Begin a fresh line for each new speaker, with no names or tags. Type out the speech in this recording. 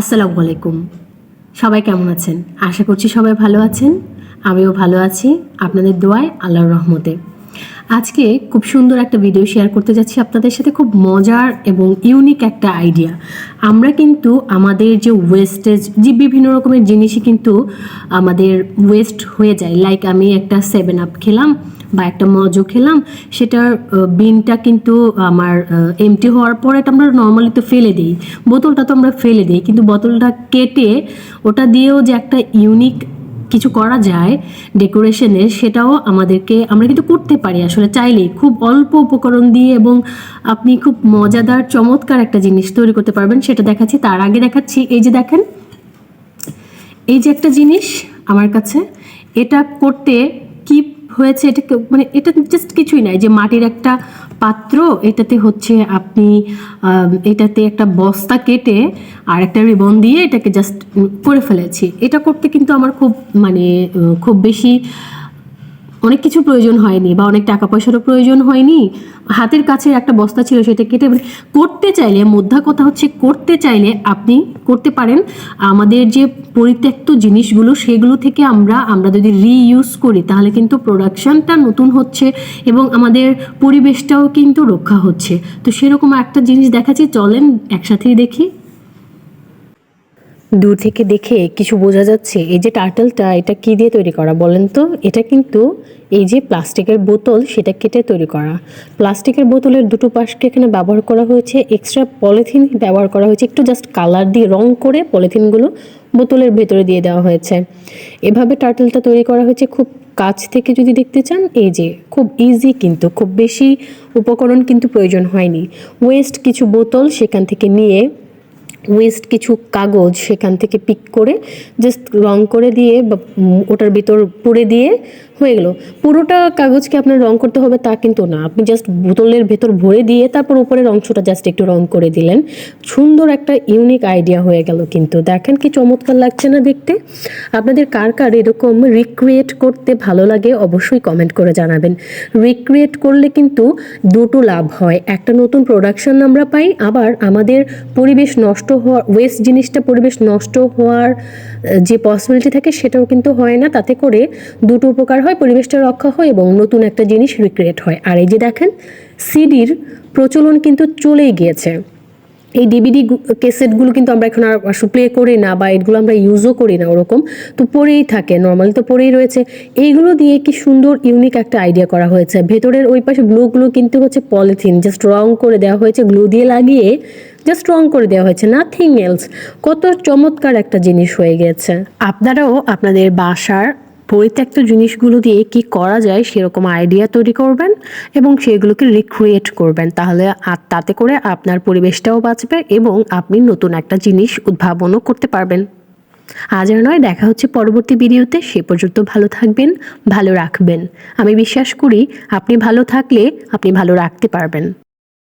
আসসালামু আলাইকুম। সবাই কেমন আছেন? আশা করছি সবাই ভালো আছেন। আমিও ভালো আছি আপনাদের দোয়ায় আল্লাহর রহমতে। আজকে খুব সুন্দর একটা ভিডিও শেয়ার করতে যাচ্ছি আপনাদের সাথে। খুব মজার এবং ইউনিক একটা আইডিয়া আমরা কিন্তু আমাদের যে ওয়েস্টেজ যে বিভিন্ন রকমের জিনিসই কিন্তু আমাদের ওয়েস্ট হয়ে যায়। লাইক আমি একটা সেভেন আপ খেলাম বা একটা মজো খেলাম, সেটার বিনটা কিন্তু আমার এমটি হওয়ার পর এটা আমরা নর্মালি তো ফেলে দিই। বোতলটা তো আমরা ফেলে দিই, কিন্তু বোতলটা কেটে ওটা দিয়েও যে একটা ইউনিক কিছু করা যায় ডেকোরেশনের সেটাও আমাদেরকে, আমরা কিন্তু করতে পারি আসলে চাইলেই। খুব অল্প উপকরণ দিয়ে এবং আপনি খুব মজাদার, চমৎকার একটা জিনিস তৈরি করতে পারবেন, সেটা দেখাচ্ছি, তার আগে দেখাচ্ছি, এই যে দেখেন, এই যে একটা জিনিস আমার কাছে, এটা করতে হয়েছে, এটা মানে এটা জাস্ট কিছুই নাই যে মাটির একটা পাত্র, এটাতে হচ্ছে আপনি এটাতে একটা বস্তা কেটে আর একটা রিবন দিয়ে এটাকে জাস্ট করে ফেলেছি। এটা করতে কিন্তু আমার খুব মানে খুব বেশি অনেক কিছু প্রয়োজন হয়নি বা অনেক টাকা পয়সারও প্রয়োজন হয়নি। হাতের কাছে একটা বস্তা ছিল সেটা কেটে করতে চাইলে, মোদ্দা কথা হচ্ছে করতে চাইলে আপনি করতে পারেন। আমাদের যে পরিত্যক্ত জিনিসগুলো, সেগুলো থেকে আমরা আমরা যদি রিইউজ করি, তাহলে কিন্তু প্রোডাকশনটা নতুন হচ্ছে এবং আমাদের পরিবেশটাও কিন্তু রক্ষা হচ্ছে। তো সেরকম একটা জিনিস দেখাচ্ছি, চলেন একসাথেই দেখি। দূর থেকে দেখে কিছু বোঝা যাচ্ছে। এই যে টার্টলটা, এটা কি দিয়ে তৈরি করা বলেন তো? এটা কিন্তু এই যে প্লাস্টিকের বোতল, সেটা কেটে তৈরি করা। প্লাস্টিকের বোতলের দুটো পাশকে এখানে ব্যবহার করা হয়েছে। এক্সট্রা পলিথিন ব্যবহার করা হয়েছে। একটু জাস্ট কালার দিয়ে, রং করে পলিথিনগুলো বোতলের ভেতরে দিয়ে দেওয়া হয়েছে। এভাবে টার্টলটা তৈরি করা হয়েছে। খুব কাছ থেকে যদি দেখতে চান, এই যে খুব ইজি কিন্তু, খুব বেশি উপকরণ কিন্তু প্রয়োজন হয়নি। ওয়েস্ট কিছু বোতল সেখান থেকে নিয়ে ওয়েস্ট কিছু কাগজ সেখান থেকে পিক করে জাস্ট রং করে দিয়ে বা ওটার ভিতর পুড়ে দিয়ে হয়ে গেল। পুরোটা কাগজকে আপনার রং করতে হবে তা কিন্তু না। আপনি জাস্ট বোতলের ভেতর ভরে দিয়ে তারপর উপরের অংশটা জাস্ট একটু রং করে দিলেন। সুন্দর একটা ইউনিক আইডিয়া হয়ে গেল কিন্তু। দেখেন কি চমৎকার লাগছে না দেখতে? আপনাদের কার কার এরকম রিক্রিয়েট করতে ভালো লাগে অবশ্যই কমেন্ট করে জানাবেন। রিক্রিয়েট করলে কিন্তু দুটো লাভ হয়। একটা নতুন প্রোডাকশন আমরা পাই, আবার আমাদের পরিবেশ নষ্ট হওয়ার ওয়েস্ট জিনিসটা পরিবেশ নষ্ট হওয়ার যে পসিবিলিটি থাকে সেটাও কিন্তু হয় না। তাতে করে দুটো উপকার হয়, পরিবেশটা রক্ষা হয় এবং নতুন একটা জিনিস রিক্রিয়েট হয়। আর এই যে দেখেন সিডির প্রচলন কিন্তু চলেই গিয়েছে। এই ডিভিডি কেসেটগুলো কিন্তু আমরা এখন আর প্লে করি না বা এগুলো আমরা ইউজও করি না ওরকম। তো পড়েই থাকে নর্মালি তো পড়েই রয়েছে। এইগুলো দিয়ে কি সুন্দর ইউনিক একটা আইডিয়া করা হয়েছে। ভেতরের ওই পাশে গ্লুগুলো কিন্তু হচ্ছে পলিথিন জাস্ট রং করে দেওয়া হয়েছে। গ্লু দিয়ে লাগিয়ে জাস্ট রং করে দেওয়া হয়েছে নাথিং এলস কত চমৎকার একটা জিনিস হয়ে গেছে। আপনারাও আপনাদের বাসার পরিত্যক্ত জিনিসগুলো দিয়ে কি করা যায় সেরকম আইডিয়া তৈরি করবেন এবং সেগুলোকে রিক্রিয়েট করবেন। তাহলে আর তাতে করে আপনার পরিবেশটাও বাঁচবে এবং আপনি নতুন একটা জিনিস উদ্ভাবনও করতে পারবেন। আজ আর নয়, দেখা হচ্ছে পরবর্তী ভিডিওতে। সে পর্যন্ত ভালো থাকবেন, ভালো রাখবেন। আমি বিশ্বাস করি আপনি ভালো থাকলে আপনি ভালো রাখতে পারবেন।